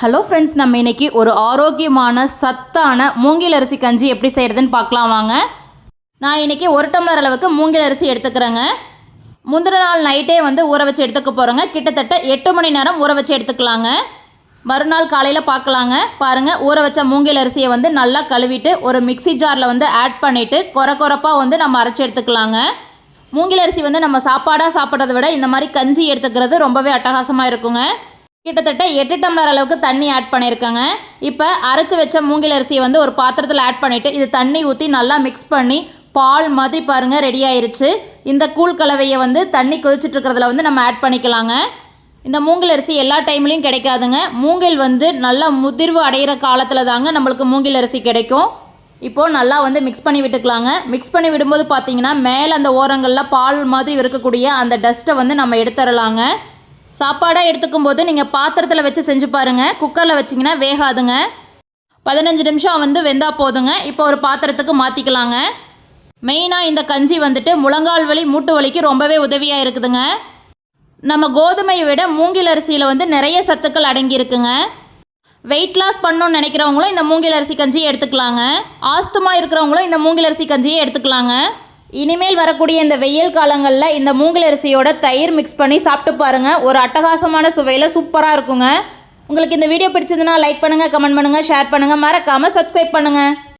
Hello friends நம்ம இன்னைக்கு ஒரு ஆரோக்கியமான சத்தான மூங்கில் அரிசி கஞ்சி எப்படி செய்கிறதுன்னு பார்க்கலாம் வாங்க. நான் இன்னைக்கு ஒரு டம்ளர் அளவுக்கு மூங்கில் அரிசி எடுத்துக்கிறேங்க. முந்தின நாள் நைட்டே வந்து ஊற வச்சு எடுத்துக்க போகிறோங்க கிட்டத்தட்ட எட்டு மணி நேரம் ஊற வச்சு எடுத்துக்கலாங்க. மறுநாள் காலையில் பார்க்கலாங்க. பாருங்கள் ஊற வச்ச மூங்கில் அரிசியை வந்து நல்லா கழுவிட்டு ஒரு மிக்ஸி ஜாரில் வந்து ஆட் பண்ணிவிட்டு கொர கொரப்பாக வந்து நம்ம அரைச்சி எடுத்துக்கலாங்க. மூங்கில் அரிசி வந்து நம்ம சாப்பாடாக சாப்பிட்றத விட இந்த மாதிரி கஞ்சி எடுத்துக்கிறது ரொம்பவே அட்டகாசமாக இருக்குங்க. கிட்டத்தட்ட எட்டு டம்ளர் அளவுக்கு தண்ணி ஆட் பண்ணியிருக்கேங்க. இப்போ அரைச்சி வச்ச மூங்கில் அரிசியை வந்து ஒரு பாத்திரத்தில் ஆட் பண்ணிவிட்டு இது தண்ணி ஊற்றி நல்லா மிக்ஸ் பண்ணி பால் மாதிரி பாருங்கள் ரெடி ஆயிருச்சு. இந்த கூழ் கலவையை வந்து தண்ணி கொதிச்சுட்டு இருக்கிறதுல வந்து நம்ம ஆட் பண்ணிக்கலாங்க. இந்த மூங்கில் அரிசி எல்லா டைம்லேயும் கிடைக்காதுங்க. மூங்கில் வந்து நல்லா முதிர்வு அடைகிற காலத்தில் தாங்க நம்மளுக்கு மூங்கில் அரிசி கிடைக்கும். இப்போது நல்லா வந்து மிக்ஸ் பண்ணி விட்டுக்கலாங்க. மிக்ஸ் பண்ணி விடும்போது பார்த்தீங்கன்னா மேலே அந்த ஓரங்களில் பால் மாதிரி இருக்கக்கூடிய அந்த டஸ்ட்டை வந்து நம்ம எடுத்துடலாங்க சாப்பாடாக எடுத்துக்கும் போது நீங்கள் பாத்திரத்தில் வச்சு செஞ்சு பாருங்கள் குக்கரில் வச்சிங்கன்னா வேகாதுங்க. பதினஞ்சு நிமிஷம் வந்து வெந்தா போதுங்க. இப்போ ஒரு பாத்திரத்துக்கு மாற்றிக்கலாங்க மெயினாக இந்த கஞ்சி வந்துட்டு முழங்கால் வலி மூட்டு வலிக்கு ரொம்பவே உதவியாக இருக்குதுங்க. நம்ம கோதுமையை விட மூங்கில் அரிசியில் வந்து நிறைய சத்துக்கள் அடங்கியிருக்குங்க. வெயிட் லாஸ் பண்ணணும்னு நினைக்கிறவங்களும் இந்த மூங்கில் அரிசி கஞ்சியை எடுத்துக்கலாங்க. ஆஸ்துமா இருக்கிறவங்களும் இந்த மூங்கில் அரிசி கஞ்சியை எடுத்துக்கலாங்க. இனிமேல் வரக்கூடிய இந்த வெயில் காலங்களில் இந்த மூங்கில் அரிசியோட தயிர் மிக்ஸ் பண்ணி சாப்பிட்டு பாருங்கள் ஒரு அட்டகாசமான சுவையில் சூப்பராக இருக்குங்க. உங்களுக்கு இந்த வீடியோ பிடிச்சதுன்னா லைக் பண்ணுங்கள் கமெண்ட் பண்ணுங்கள் ஷேர் பண்ணுங்கள் மறக்காமல் சப்ஸ்கிரைப் பண்ணுங்கள்